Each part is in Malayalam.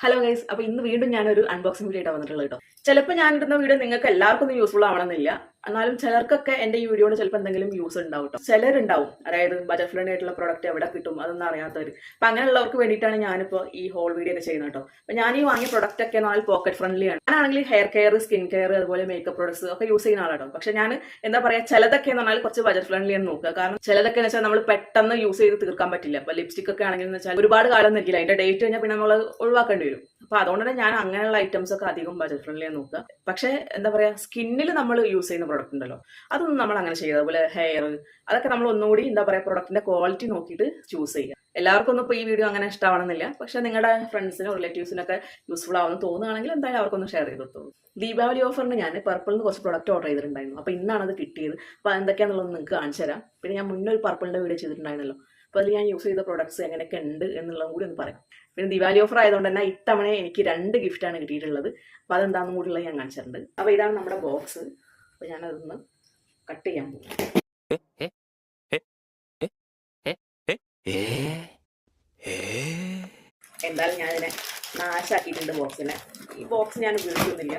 ഹലോ ഗൈസ് അപ്പൊ ഇന്ന് വീണ്ടും ഞാനൊരു അൺബോക്സിംഗ് വീഡിയോ ആയിട്ട് വന്നിട്ടുള്ളത് കേട്ടോ ചിലപ്പോൾ ഞാൻ ഇടുന്ന വീഡിയോ നിങ്ങൾക്ക് എല്ലാവർക്കും ഒന്നും യൂസ്ഫുൾ ആവണമെന്നില്ല. എന്നാലും ചിലർക്കൊക്കെ എന്റെ ഈ വീഡിയോയിൽ ചിലപ്പോൾ എന്തെങ്കിലും യൂസ് ഉണ്ടാവും കേട്ടോ ചിലരുണ്ടാവും. അതായത് ബട്ടർഫ്ലൈ ആയിട്ടുള്ള പ്രോഡക്റ്റ് എവിടെ കിട്ടും അതൊന്നും അറിയാത്തവർ അപ്പൊ അങ്ങനെയുള്ളവർക്ക് വേണ്ടിയിട്ടാണ് ഞാനിപ്പോൾ ഈ ഹോൾ വീഡിയോ ഒക്കെ ചെയ്യുന്നത് കേട്ടോ അപ്പൊ ഞാൻ ഈ വാങ്ങിയ പ്രോഡക്റ്റ് ഒക്കെ എന്നാൽ പോക്കറ്റ് ഫ്രണ്ട്ലി ആണ്. ഞാനാണെങ്കിൽ ഹെയർ കെയർ സ്കിൻ കെയർ അതുപോലെ മേക്കപ്പ് പ്രോഡക്ട്സ് ഒക്കെ യൂസ് ചെയ്യുന്ന ആളാണ് പക്ഷെ ഞാൻ എന്താ പറയാ ചിലതൊക്കെ എന്ന് പറഞ്ഞാൽ കുറച്ച് ബജറ്റ് ഫ്രണ്ട്ലി ആണ് നോക്കുക. കാരണം ചിലതൊക്കെ എന്ന് വെച്ചാൽ നമ്മൾ പെട്ടെന്ന് യൂസ് ചെയ്ത് തീർക്കാൻ പറ്റില്ല. അപ്പൊ ലിപ്സ്റ്റിക് ഒക്കെ ആണെങ്കിൽ എന്ന് വെച്ചാൽ ഒരുപാട് കാലം നിൽക്കില്ല. അതിന്റെ ഡേറ്റ് കഴിഞ്ഞാൽ പിന്നെ നമ്മൾ ഒഴിവാക്കേണ്ടി വരും. അപ്പൊ അതുകൊണ്ട് തന്നെ ഞാൻ അങ്ങനെയുള്ള ഐറ്റംസ് ഒക്കെ അധികം ബജറ്റ് ഫ്രണ്ട്ലി ആണ് നോക്കുക. പക്ഷെ എന്താ പറയാ സ്കിന്നിൽ നമ്മൾ യൂസ് ചെയ്യുന്ന പ്രൊഡക്റ്റ് ഉണ്ടല്ലോ. അതൊന്നും നമ്മൾ അങ്ങനെ ചെയ്യുക അതുപോലെ ഹെയർ അതൊക്കെ നമ്മൾ ഒന്നുകൂടി എന്താ പറയുക പ്രോഡക്റ്റിന്റെ ക്വാളിറ്റി നോക്കിയിട്ട് ചൂസ് ചെയ്യുക. എല്ലാവർക്കും ഒന്നും ഇപ്പോൾ ഈ വീഡിയോ അങ്ങനെ ഇഷ്ടമാണെന്നില്ല പക്ഷേ നിങ്ങളുടെ ഫ്രണ്ട്സിനോ റിലേറ്റീവ്സിനൊക്കെ യൂസ്ഫുൾ ആവുമെന്ന് തോന്നുകയാണെങ്കിൽ എന്തായാലും അവർക്കൊന്ന് ഷെയർ ചെയ്ത് കൊടുത്തോളൂ. ദീപാവലി ഓഫറിന് ഞാൻ പർപ്പിളിന് കുറച്ച് പ്രൊഡക്റ്റ് ഓർഡർ ചെയ്തിട്ടുണ്ടായിരുന്നു. അപ്പോൾ ഇന്നാണ് അത് കിട്ടിയത്. അപ്പോൾ എന്തൊക്കെയാണെന്നുള്ളത് നിങ്ങൾക്ക് കാണിച്ചു തരാം. പിന്നെ ഞാൻ മുന്നേ ഒരു പർപ്പിളിന്റെ വീഡിയോ ചെയ്തിട്ടുണ്ടായിരുന്നല്ലോ. അപ്പോൾ അതിൽ ഞാൻ യൂസ് ചെയ്ത പ്രോഡക്ട്സ് എങ്ങനെയൊക്കെ ഉണ്ട് എന്നുള്ളതും കൂടി ഒന്ന് പറയാം. പിന്നെ ദിവാലി ഓഫർ ആയതുകൊണ്ട് തന്നെ ഇത്തവണ എനിക്ക് രണ്ട് ഗിഫ്റ്റാണ് കിട്ടിയിട്ടുള്ളത്. അപ്പോൾ അതെന്താണെന്നും കൂടിയുള്ളത് ഞാൻ കാണിച്ചിട്ടുണ്ട് അപ്പോൾ ഇതാണ് നമ്മുടെ ബോക്സ് അപ്പോൾ ഞാനതൊന്ന് കട്ട് ചെയ്യാൻ പോകും എന്തായാലും ഞാനിതിനെ നാശാക്കിയിട്ടുണ്ട് ബോക്സിനെ. ഈ ബോക്സ് ഞാൻ ഉപയോഗിക്കുന്നില്ല.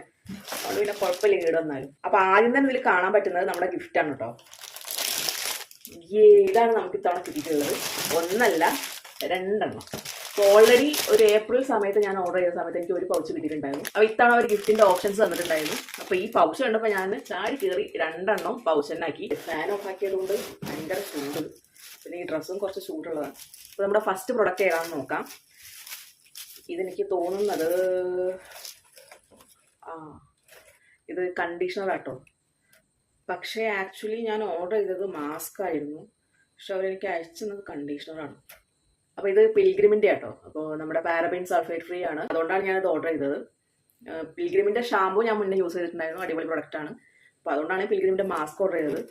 അതുകൊണ്ട് പിന്നെ കുഴപ്പമില്ല കേടുവന്നാലും അപ്പോൾ ആദ്യം തന്നെ ഇതിൽ കാണാൻ പറ്റുന്നത് നമ്മുടെ ഗിഫ്റ്റാണ് കേട്ടോ. ഏതാണ് നമുക്ക് ഇത്തവണ കിട്ടിയിട്ടുള്ളത്? ഒന്നല്ല രണ്ടെണ്ണം. ഓൾറെഡി ഒരു ഏപ്രിൽ സമയത്ത് ഞാൻ ഓർഡർ ചെയ്ത സമയത്ത് എനിക്ക് ഒരു പൗച്ച് കിട്ടിയിട്ടുണ്ടായിരുന്നു. അപ്പോൾ ഇത്തവണ അവർ ഗിഫ്റ്റിന്റെ ഓപ്ഷൻസ് തന്നിട്ടുണ്ടായിരുന്നു അപ്പോൾ ഈ പൗച്ച് കണ്ടപ്പോൾ ഞാൻ ചാടി കയറി രണ്ടെണ്ണം പൗച്ച് തന്നെ ആക്കി. ഫാൻ ഓഫ് ആക്കിയതുകൊണ്ട് ഭയങ്കര ചൂട്. പിന്നെ ഈ ഡ്രസ്സും കുറച്ച് ചൂടുള്ളതാണ്. അപ്പോൾ നമ്മുടെ ഫസ്റ്റ് പ്രൊഡക്റ്റ് ഏതാണെന്ന് നോക്കാം. ഇതെനിക്ക് തോന്നുന്നത് ആ ഇത് കണ്ടീഷണർ ആട്ടോ. പക്ഷേ ആക്ച്വലി ഞാൻ ഓർഡർ ചെയ്തത് മാസ്ക് ആയിരുന്നു. പക്ഷെ അവരെനിക്ക് അയച്ചു തന്നത് കണ്ടീഷണറാണ് അപ്പോൾ ഇത് പിൽഗ്രിമിന്റെ ആട്ടോ. അപ്പോൾ നമ്മുടെ പാരബിൻ സൾഫേറ്റ് ഫ്രീ ആണ്. അതുകൊണ്ടാണ് ഞാൻ ഇത് ഓർഡർ ചെയ്തത് പിൽഗ്രിമിന്റെ ഷാമ്പു ഞാൻ മുന്നേ യൂസ് ചെയ്തിട്ടുണ്ടായിരുന്നു. അടിപൊളി പ്രൊഡക്റ്റ് ആണ്. അപ്പോൾ അതുകൊണ്ടാണ് പിൽഗ്രിമിന്റെ മാസ്ക് ഓർഡർ ചെയ്തത്.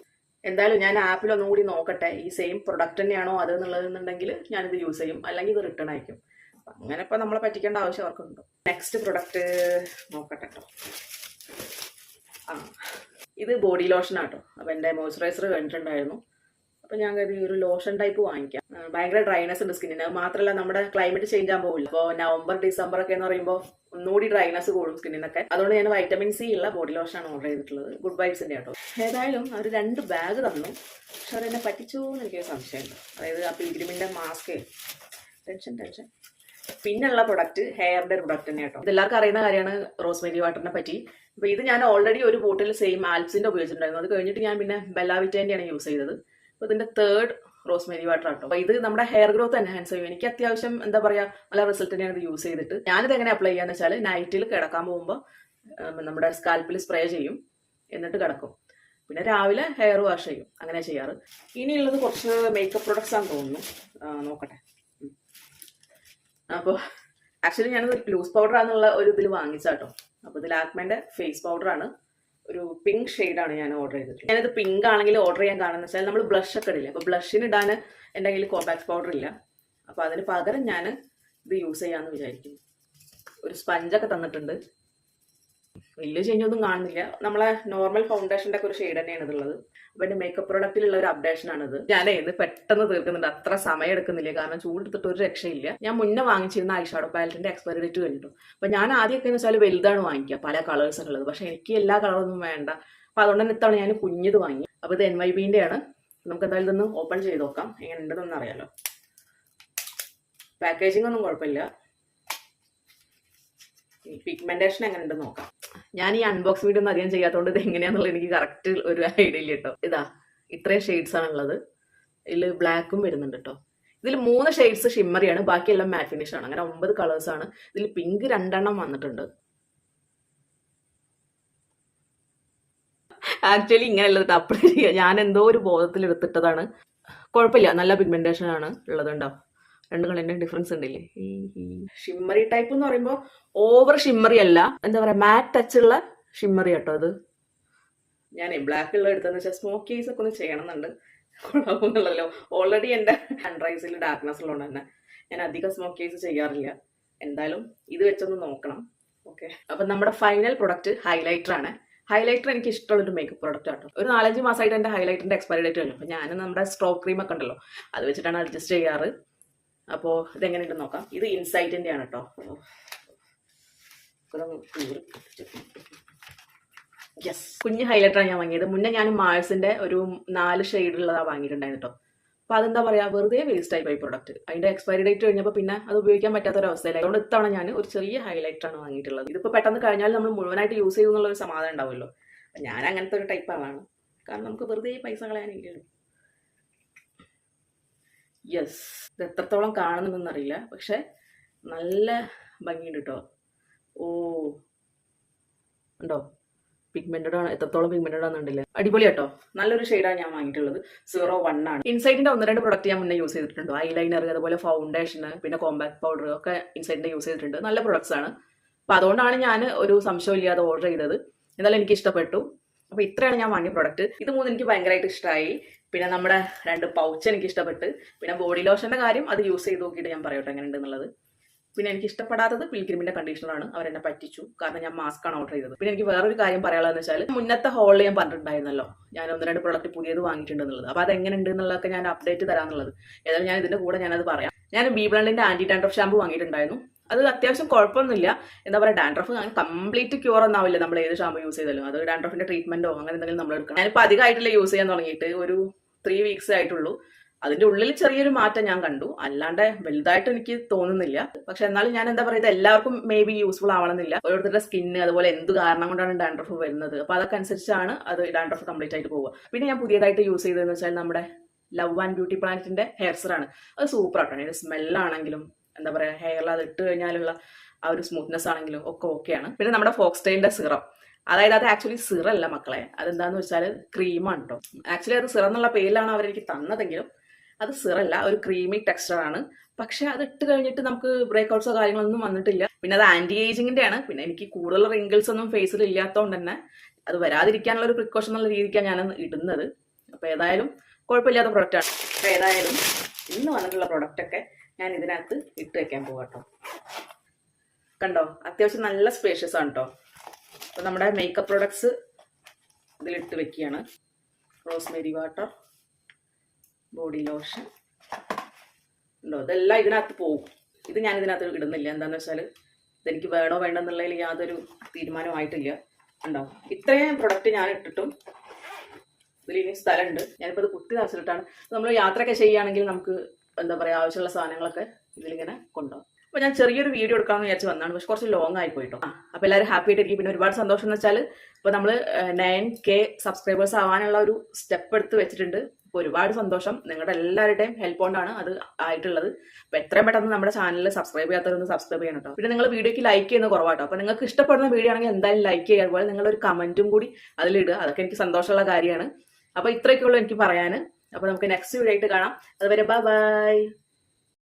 എന്തായാലും ഞാൻ ആപ്പിൽ ഒന്നും കൂടി നോക്കട്ടെ. ഈ സെയിം പ്രൊഡക്റ്റ് തന്നെയാണോ അത് എന്നുള്ളതെന്നുണ്ടെങ്കിൽ ഞാനിത് യൂസ് ചെയ്യും. അല്ലെങ്കിൽ ഇത് റിട്ടേൺ അയക്കും. അങ്ങനെ ഇപ്പം നമ്മളെ പറ്റിക്കേണ്ട ആവശ്യം അവർക്കുണ്ടോ. നെക്സ്റ്റ് പ്രൊഡക്റ്റ് നോക്കട്ടെ കേട്ടോ ആ ഇത് ബോഡി ലോഷൻ ആട്ടോ. അപ്പം എന്റെ മോയ്സ്ചറൈസർ കഴിഞ്ഞിട്ടുണ്ടായിരുന്നു അപ്പം ഞാൻ കരുതി ഒരു ലോഷൻ ടൈപ്പ് വാങ്ങിക്കാം. ഭയങ്കര ഡ്രൈനെസ് ഉണ്ട് സ്കിന്നിന് അത് മാത്രമല്ല നമ്മുടെ ക്ലൈമറ്റ് ചേഞ്ച് ആകാൻ പോകില്ല അപ്പോൾ നവംബർ ഡിസംബർ ഒക്കെ എന്ന് പറയുമ്പോൾ ഒന്നുകൂടി ഡ്രൈനെസ് കൂടും സ്കിന്നിനൊക്കെ അതുകൊണ്ട് ഞാൻ വൈറ്റമിൻ സി ഉള്ള ബോഡി ലോഷനാണ് ഓർഡർ ചെയ്തിട്ടുള്ളത്. ഗുഡ് വൈബ്സിന്റെ ആട്ടോ ഏതായാലും അവർ രണ്ട് ബാഗ് തന്നു. പക്ഷെ എന്നെ പറ്റിച്ചു എന്ന് സംശയമുണ്ട്. അതായത് ആ പിൽഗ്രിമിന്റെ മാസ്ക് ടെൻഷൻ ടെൻഷൻ പിന്നെയുള്ള പ്രൊഡക്റ്റ് ഹെയറിന്റെ പ്രൊഡക്റ്റ് തന്നെ കേട്ടോ. ഇതെല്ലാവർക്കും അറിയുന്ന കാര്യമാണ് റോസ്മേരി വാട്ടറിനെ പറ്റി. അപ്പോൾ ഇത് ഞാൻ ഓൾറെഡി ഒരു ബോട്ടിൽ സെയിം ആൽപ്സിന്റെ ഉപയോഗിച്ചിട്ടുണ്ടായിരുന്നു. അത് കഴിഞ്ഞിട്ട് ഞാൻ പിന്നെ ബെല്ലാവിറ്റേന്റെയാണ് യൂസ് ചെയ്തത്. അപ്പൊ ഇതിന്റെ തേർഡ് റോസ്മേരി വാട്ടർ ആട്ടോ അപ്പൊ ഇത് നമ്മുടെ ഹെയർ ഗ്രോത്ത് എൻഹാൻസ് ചെയ്യും. എനിക്ക് അത്യാവശ്യം എന്താ പറയാ നല്ല റിസൾട്ട് ഞാൻ ഇത് യൂസ് ചെയ്തിട്ട്. ഞാനിത് എങ്ങനെ അപ്ലൈ ചെയ്യാന്ന് വെച്ചാൽ നൈറ്റിൽ കിടക്കാൻ പോകുമ്പോൾ നമ്മുടെ സ്കാൽപ്പിൽ സ്പ്രേ ചെയ്യും. എന്നിട്ട് കിടക്കും. പിന്നെ രാവിലെ ഹെയർ വാഷ് ചെയ്യും. അങ്ങനെ ചെയ്യാറ്. ഇനിയുള്ളത് കുറച്ച് മേക്കപ്പ് പ്രൊഡക്ട്സ് ആണെന്ന് തോന്നുന്നു. നോക്കട്ടെ. അപ്പോൾ ആക്ച്വലി ഞാനത് ലൂസ് പൗഡർ ആണെന്നുള്ള ഒരു ഇതിൽ വാങ്ങിച്ചാട്ടോ അപ്പോൾ ഇത് ലാക്മേന്റെ ഫേസ് പൗഡറാണ് ഒരു പിങ്ക് ആണ് ഞാൻ ഓർഡർ ചെയ്തിട്ടുള്ളത്. ഞാനത് പിങ്ക് ആണെങ്കിൽ ഓർഡർ ചെയ്യാൻ കാരണം വെച്ചാൽ നമ്മൾ ബ്ലഷ് ഒക്കെ ഇടില്ല? അപ്പോൾ ബ്ലഷിന് ഇടാൻ എന്റെ കയ്യിൽ കോമ്പാക്ട് പൗഡർ ഇല്ല. അപ്പോൾ അതിന് പകരം ഞാൻ ഇത് യൂസ് ചെയ്യാമെന്ന് വിചാരിക്കുന്നു. ഒരു സ്പഞ്ചൊക്കെ തന്നിട്ടുണ്ട്. വലിയ ചേഞ്ച് ഒന്നും കാണുന്നില്ല. നമ്മളെ നോർമൽ ഫൗണ്ടേഷന്റെ ഒക്കെ ഒരു ഷെയ്ഡ് തന്നെയാണ് ഇതുള്ളത്. അപ്പൊ എന്റെ മേക്കപ്പ് പ്രൊഡക്റ്റിലുള്ള ഒരു അപ്ഡേഷൻ ആണിത് ഞാൻ ഇത് പെട്ടെന്ന് തീർക്കുന്നുണ്ട്. അത്ര സമയം എടുക്കുന്നില്ല. കാരണം ചൂടെടുത്തിട്ട് ഒരു രക്ഷയില്ല. ഞാൻ മുന്നേ വാങ്ങിച്ചിരുന്ന ഐഷാഡോ പാലറ്റിന്റെ എക്സ്പയറി ഡേറ്റ് കഴിഞ്ഞിട്ടു അപ്പൊ ഞാൻ ആദ്യമൊക്കെ എന്ന് വെച്ചാൽ വലുതാണ് വാങ്ങിക്കുക. പല കളേഴ്സ് ഉള്ളത്. പക്ഷെ എനിക്ക് എല്ലാ കളറൊന്നും വേണ്ട. അപ്പൊ അതുകൊണ്ട് തന്നെ ഇത്തവണ ഞാൻ കുഞ്ഞത് വാങ്ങി. അപ്പൊ ഇത് എൻ വൈ ബിന്റെ ആണ്. നമുക്ക് എന്തായാലും ഇതൊന്ന് ഓപ്പൺ ചെയ്ത് നോക്കാം. എങ്ങനെ ഉണ്ടെന്നൊന്നും അറിയാലോ. പാക്കേജിംഗ് ഒന്നും കുഴപ്പമില്ല. പിഗ്മെന്റേഷൻ എങ്ങനെ ഉണ്ടെന്ന് നോക്കാം. ഞാൻ ഈ അൺബോക്സ് വീഡിയോ ഒന്നും അധികം ചെയ്യാത്തതുകൊണ്ട് ഇത് എങ്ങനെയാന്നുള്ളത് എനിക്ക് കറക്റ്റ് ഒരു ഐഡിയ ഇല്ല കേട്ടോ. ഇതാ ഇത്രയും ഷെയ്ഡ്സ് ആണുള്ളത് ഇതിൽ ബ്ലാക്കും വരുന്നുണ്ട് കേട്ടോ. ഇതിൽ മൂന്ന് ഷെയ്ഡ്സ് ഷിമ്മറിയാണ് ബാക്കിയെല്ലാം മാറ്റ് ഫിനിഷ് ആണ്. അങ്ങനെ ഒമ്പത് കളേഴ്സ് ആണ്. ഇതിൽ പിങ്ക് രണ്ടെണ്ണം വന്നിട്ടുണ്ട്. ആക്ച്വലി ഇങ്ങനെ ഇങ്ങനെയുള്ളത് അപ്ലൈ ചെയ്യുക ഞാൻ എന്തോ ഒരു ബോധത്തിൽ എടുത്തിട്ടതാണ് കുഴപ്പമില്ല. നല്ല പിഗ്മെന്റേഷൻ ആണ് ഉള്ളത് ഉണ്ടോ രണ്ട് കളറിന്റെ ഡിഫറൻസ് ഉണ്ടല്ലേ? ഷിമ്മറി ടൈപ്പ് എന്ന് പറയുമ്പോൾ ഓവർ ഷിമ്മറി അല്ല. എന്താ പറയാ മാറ്റ് ടച്ച് ഉള്ള ഷിമ്മറി കേട്ടോ അത്. ഞാൻ ബ്ലാക്ക് ഉള്ള എടുത്തെന്ന് വെച്ചാൽ സ്മോക്ക് ഐസ് ഒക്കെ ഒന്ന് ചെയ്യണമെന്നുണ്ട്. കുഴപ്പമൊന്നുമില്ലല്ലോ ഓൾറെഡി എന്റെ സൺറൈസിൽ ഡാർക്ക്നെസ് ഉള്ളതുകൊണ്ട് തന്നെ ഞാൻ അധികം സ്മോക്ക് ഐസ് ചെയ്യാറില്ല. എന്തായാലും ഇത് വെച്ചൊന്ന് നോക്കണം. ഓക്കെ അപ്പം നമ്മുടെ ഫൈനൽ പ്രൊഡക്റ്റ് ഹൈലൈറ്റർ ആണ്. ഹൈലൈറ്റർ എനിക്ക് ഇഷ്ടമുള്ള ഒരു മേക്കപ്പ് പ്രോഡക്റ്റ് ആട്ടോ. ഒരു നാലഞ്ച് മാസമായിട്ട് എന്റെ ഹൈലൈറ്ററിന്റെ എക്സ്പയറി ഡേറ്റ് കഴിഞ്ഞു ഞാൻ നമ്മുടെ സ്ട്രോക്ക് ക്രീം ഒക്കെ ഉണ്ടല്ലോ. അത് വെച്ചിട്ടാണ് അഡ്ജസ്റ്റ് ചെയ്യാറ്. അപ്പോൾ ഇതെങ്ങനെയുണ്ടെന്ന് നോക്കാം. ഇത് ഇൻസൈറ്റിന്റെ ആണ് കേട്ടോ യെസ് കുഞ്ഞ് ഹൈലൈറ്ററാണ് ഞാൻ വാങ്ങിയത്. മുന്നേ ഞാൻ മാൾസിന്റെ ഒരു നാല് ഷെയ്ഡുള്ളതാണ് വാങ്ങിയിട്ടുണ്ടായിരുന്നു കേട്ടോ അപ്പൊ അതെന്താ പറയാ വെറുതെ വേസ്റ്റ് ആയി പോയി പ്രൊഡക്റ്റ് അതിന്റെ എക്സ്പയറി ഡേറ്റ് കഴിഞ്ഞപ്പോൾ പിന്നെ അത് ഉപയോഗിക്കാൻ പറ്റാത്ത ഒരു അവസ്ഥയില്ല അതുകൊണ്ട് ഇത്തവണ ഞാൻ ഒരു ചെറിയ ഹൈലൈറ്റർ ആണ് വാങ്ങിയിട്ടുള്ളത്. ഇതിപ്പോൾ പെട്ടെന്ന് കഴിഞ്ഞാൽ നമ്മൾ മുഴുവനായിട്ട് യൂസ് ചെയ്തു എന്നുള്ള ഒരു സമാധാനം ഉണ്ടാവുമല്ലോ. ഞാൻ അങ്ങനത്തെ ഒരു ടൈപ്പ് ആളാണ് കാരണം നമുക്ക് വെറുതെ പൈസ കളയാനില്ലല്ലോ യെസ് ഇത് എത്രത്തോളം കാണുന്നുണ്ടെന്നറിയില്ല പക്ഷെ നല്ല ഭംഗിയുണ്ട് കേട്ടോ ഓ. ഉണ്ടോ പിഗ്മെന്റഡ് ആണ്. എത്രത്തോളം പിഗ്മെന്റഡ് ആണെന്നുണ്ടല്ലേ അടിപൊളി കേട്ടോ നല്ലൊരു ഷെയ്ഡാണ് ഞാൻ വാങ്ങിയിട്ടുള്ളത്. സീറോ വൺ ആണ്. ഇൻസൈറ്റിന്റെ ഒന്ന് രണ്ട് പ്രൊഡക്റ്റ് ഞാൻ മുന്നേ യൂസ് ചെയ്തിട്ടുണ്ട്. ഐലൈനർ അതുപോലെ ഫൗണ്ടേഷൻ പിന്നെ കോമ്പാക്ട് പൗഡർ ഒക്കെ ഇൻസൈറ്റിന്റെ യൂസ് ചെയ്തിട്ടുണ്ട്. നല്ല പ്രൊഡക്ട്സ് ആണ്. അപ്പൊ അതുകൊണ്ടാണ് ഞാൻ ഒരു സംശയം ഇല്ലാതെ ഓർഡർ ചെയ്തത്. എന്നാലും എനിക്ക് ഇഷ്ടപ്പെട്ടു. അപ്പൊ ഇത്രയാണ് ഞാൻ വാങ്ങിയ പ്രൊഡക്റ്റ് ഇത് മൂന്ന് എനിക്ക് ഭയങ്കരമായിട്ട് ഇഷ്ടമായി പിന്നെ നമ്മുടെ രണ്ട് പൗച്ച് എനിക്ക് ഇഷ്ടപ്പെട്ട് പിന്നെ ബോഡി ലോഷന്റെ കാര്യം അത് യൂസ് ചെയ്ത് നോക്കിയിട്ട് ഞാൻ പറയട്ടെ എങ്ങനെ ഉണ്ടെന്നുള്ളത് പിന്നെ എനിക്ക് ഇഷ്ടപ്പെടാത്തത് പിൽഗ്രിമിന്റെ കണ്ടീഷണറാണ് അവർ എന്നെ പറ്റിച്ചു. കാരണം ഞാൻ മാസ്ക് ആണ് ഓർഡർ ചെയ്തത്. പിന്നെ എനിക്ക് വേറൊരു കാര്യം പറയാനുള്ളതെന്ന് വെച്ചാൽ മുന്നത്തെ ഹോളിൽ ഞാൻ പറഞ്ഞിട്ടുണ്ടായിരുന്നല്ലോ. ഞാൻ ഒന്ന് രണ്ട് പ്രൊഡക്റ്റ് പുതിയത് വാങ്ങിയിട്ടുണ്ടെന്നുള്ളത്. അപ്പൊ അപ്പോൾ അത് എങ്ങനെ ഉണ്ട് എന്നുള്ളതൊക്കെ ഞാൻ അപ്ഡേറ്റ് തരാന്നുള്ളത്. ഏതായാലും ഞാൻ ഇതിന്റെ കൂടെ ഞാനത് പറയാം. ഞാൻ ബി ബ്രാൻഡിന്റെ ആന്റി ഡാൻഡ്രഫ് ഷാമ്പു വാങ്ങിയിട്ടുണ്ടായിരുന്നു. അത് അത്യാവശ്യം കുഴപ്പമൊന്നുമില്ല. എന്താ പറയുക ഡാൻഡ്രഫ് അങ്ങനെ കംപ്ലീറ്റ് ക്യൂർ ഒന്നാവില്ല നമ്മൾ ഏത് ഷാമ്പു യൂസ് ചെയ്താലും. അത് ഡാൻഡ്രഫിന്റെ ട്രീറ്റ്മെന്റോ അങ്ങനെ എന്തെങ്കിലും നമ്മൾ എടുക്കണം. ഞാനിപ്പോൾ അധികമായിട്ടില്ല യൂസ് ചെയ്യാൻ തുടങ്ങിയിട്ട് ഒരു ത്രീ വീക്സ് ആയിട്ടുള്ളൂ. അതിന്റെ ഉള്ളിൽ ചെറിയൊരു മാറ്റം ഞാൻ കണ്ടു. അല്ലാണ്ട് വലുതായിട്ട് എനിക്ക് തോന്നുന്നില്ല. പക്ഷെ എന്നാലും ഞാൻ എന്താ പറയുക എല്ലാവർക്കും മേ ബി യൂസ്ഫുൾ ആവണമെന്നില്ല. ഓരോരുത്തരുടെ സ്കിന്ന് അതുപോലെ എന്ത് കാരണം കൊണ്ടാണ് ഡാൻഡ്രഫ് വരുന്നത്? അപ്പൊ അതൊക്കെ അനുസരിച്ചാണ് അത് ഡാൻഡ്രഫ് കംപ്ലീറ്റ് ആയിട്ട് പോവുക. പിന്നെ ഞാൻ പുതിയതായിട്ട് യൂസ് ചെയ്തതെന്ന് വെച്ചാൽ നമ്മുടെ ലവ് ആൻഡ് ബ്യൂട്ടി പ്ലാനറ്റിന്റെ ഹെയർ ആണ്. അത് സൂപ്പർ ആട്ടോ. അതിന്റെ സ്മെല്ലാണെങ്കിലും എന്താ പറയുക ഹെയറിൽ അത് ഇട്ട് കഴിഞ്ഞാലുള്ള ആ ഒരു സ്മൂത്ത്നെസ് ആണെങ്കിലും ഒക്കെ ഓക്കെയാണ് പിന്നെ നമ്മുടെ ഫോക്സ്റ്റൈന്റെ സിറം. അതായത് അത് ആക്ച്വലി സിറല്ല മക്കളെ. അതെന്താന്ന് വെച്ചാൽ ക്രീമാണ് കേട്ടോ ആക്ച്വലി അത് സിറം എന്നുള്ള പേരിലാണ് അവരെനിക്ക് തന്നതെങ്കിലും അത് സിറല്ല. ഒരു ക്രീമി ടെക്സ്ചറാണ് പക്ഷെ അത് ഇട്ട് കഴിഞ്ഞിട്ട് നമുക്ക് ബ്രേക്ക്ഔട്ട്സോ കാര്യങ്ങളൊന്നും വന്നിട്ടില്ല. പിന്നെ അത് ആന്റി ഏജിങ്ങിന്റെ ആണ്. പിന്നെ എനിക്ക് കൂടുതൽ റിങ്കിൾസ് ഒന്നും ഫേസിൽ ഇല്ലാത്തതുകൊണ്ട് തന്നെ അത് വരാതിരിക്കാനുള്ള ഒരു പ്രിക്കോഷൻ എന്നുള്ള രീതിക്കാണ് ഞാൻ ഇടുന്നത്. അപ്പോൾ ഏതായാലും കുഴപ്പമില്ലാത്ത പ്രൊഡക്റ്റ് ആണ്. അപ്പൊ ഏതായാലും ഇന്ന് വന്നിട്ടുള്ള പ്രൊഡക്റ്റ് ഒക്കെ ഞാൻ ഇതിനകത്ത് ഇട്ട് വെക്കാൻ പോകാട്ടോ കണ്ടോ? അത്യാവശ്യം നല്ല സ്പേഷ്യസ് ആണ് കേട്ടോ അപ്പൊ നമ്മുടെ മേക്കപ്പ് പ്രൊഡക്ട്സ് ഇതിലിട്ട് വെക്കുകയാണ് റോസ്മേരി വാട്ടർ ബോഡി ലോഷൻ ഉണ്ടോ ഇതെല്ലാം ഇതിനകത്ത് പോകും ഇത് ഞാൻ ഇതിനകത്ത് ഇടുന്നില്ല. എന്താണെന്ന് വെച്ചാൽ ഇതെനിക്ക് വേണോ വേണ്ടെന്നുള്ളതിൽ യാതൊരു തീരുമാനമായിട്ടില്ല ഉണ്ടോ ഇത്രയും പ്രൊഡക്റ്റ് ഞാൻ ഇട്ടിട്ടും ഇതിൽ ഇനി സ്ഥലമുണ്ട് ഞാനിപ്പോൾ ഇത് കുത്തി നിറച്ചിട്ടാണ് നമ്മൾ യാത്രയൊക്കെ ചെയ്യുകയാണെങ്കിൽ നമുക്ക് എന്താ പറയുക ആവശ്യമുള്ള സാധനങ്ങളൊക്കെ ഇതിലിങ്ങനെ കൊണ്ടുപോകും അപ്പോൾ ഞാൻ ചെറിയൊരു വീഡിയോ എടുക്കാമെന്ന് വിചാരിച്ച് വന്നതാണ് പക്ഷെ കുറച്ച് ലോങ് ആയി പോയിട്ടോ. അപ്പൊ അപ്പോൾ എല്ലാവരും ഹാപ്പി ആയിട്ട് ആയിട്ടിരിക്കും. പിന്നെ ഒരുപാട് സന്തോഷം എന്ന് വെച്ചാൽ ഇപ്പോൾ നമ്മൾ നയൻ കെ സബ്സ്ക്രൈബേഴ്സ് ആവാനുള്ള ഒരു സ്റ്റെപ്പ് എടുത്ത് വെച്ചിട്ടുണ്ട്. അപ്പോൾ ഒരുപാട് സന്തോഷം. നിങ്ങളുടെ എല്ലാവരുടെയും ഹെൽപ്പ് കൊണ്ടാണ് അത് ആയിട്ടുള്ളത്. അപ്പോൾ എത്രയും പെട്ടെന്ന് നമ്മുടെ ചാനൽ സബ്സ്ക്രൈബ് ചെയ്യാത്തവരൊന്ന് സബ്സ്ക്രൈബ് ചെയ്യണം കേട്ടോ പിന്നെ നിങ്ങൾ വീഡിയോക്ക് ലൈക്ക് ചെയ്യുന്ന കുറവാട്ടോ. അപ്പോൾ നിങ്ങൾക്ക് ഇഷ്ടപ്പെടുന്ന വീഡിയോ ആണെങ്കിൽ എന്തായാലും ലൈക്ക് ചെയ്യുക. അതുപോലെ നിങ്ങളൊരു കമന്റും കൂടി അതിലിടുക. അതൊക്കെ എനിക്ക് സന്തോഷമുള്ള കാര്യമാണ്. അപ്പോൾ ഇത്രയൊക്കെ ഉള്ളൂ എനിക്ക് പറയാൻ അപ്പോൾ നമുക്ക് നെക്സ്റ്റ് വീഡിയോ ആയിട്ട് കാണാം. അതുവരെ ബൈ ബൈ